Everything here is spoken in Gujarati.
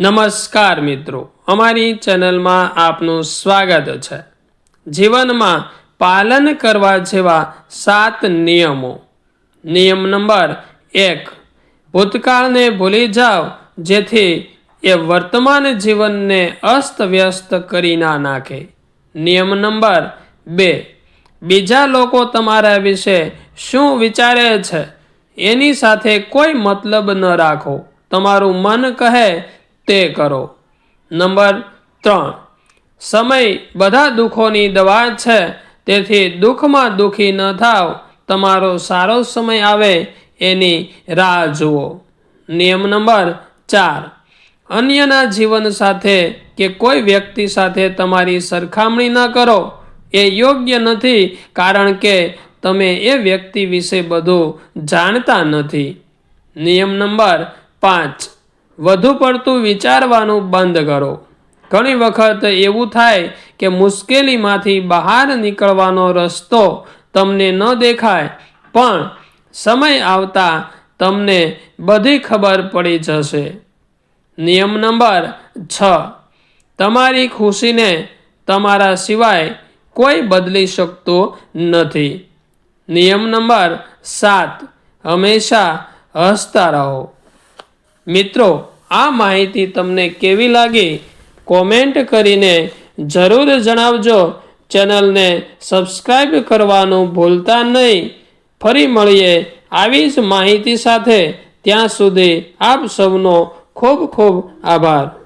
નમસ્કાર મિત્રો, અમારી ચેનલમાં આપનું સ્વાગત છે. જીવનમાં પાલન કરવા જેવા સાત નિયમો. નિયમ નંબર એક, ભૂતકાળને ભૂલી જાઓ જેથી એ વર્તમાન જીવનને અસ્તવ્યસ્ત કરી ના નાખે. નિયમ નંબર બે, બીજા લોકો તમારા વિશે શું વિચારે છે? એની સાથે કોઈ મતલબ ન રાખો. તમારું મન કહે તે કરો. નંબર ત્રણ. સમય બધા દુઃખોની દવા છે, તેથી દુઃખમાં દુઃખી ન થાવ. તમારો સારો સમય આવે, એની રાહ જુઓ. નિયમ નંબર ચાર. અન્યના જીવન સાથે કે કોઈ વ્યક્તિ સાથે તમારી સરખામણી ન કરો. એ યોગ્ય નથી, કારણ કે તમે એ વ્યક્તિ વિશે બધું જાણતા નથી. નિયમ નંબર પાંચ. વધુ પડતું વિચારવાનું બંધ કરો. ઘણી વખત એવું થાય કે મુશ્કેલીમાંથી બહાર નીકળવાનો રસ્તો તમને ન દેખાય, પણ સમય આવતા તમને બધી ખબર પડી જશે. નિયમ નંબર છ. તમારી ખુશીને તમારા સિવાય કોઈ બદલી શકતું નથી. નિયમ નંબર સાત. હંમેશા હસતા રહો. મિત્રો આ માહિતી તમને કેવી લાગી? કોમેન્ટ કરીને જરૂર જણાવજો. ચેનલને સબસ્ક્રાઈબ કરવાનું ભૂલતા નહીં. ફરી મળીએ આવી જ માહિતી સાથે. ત્યાં સુધી આપ સૌનો ખૂબ ખૂબ આભાર.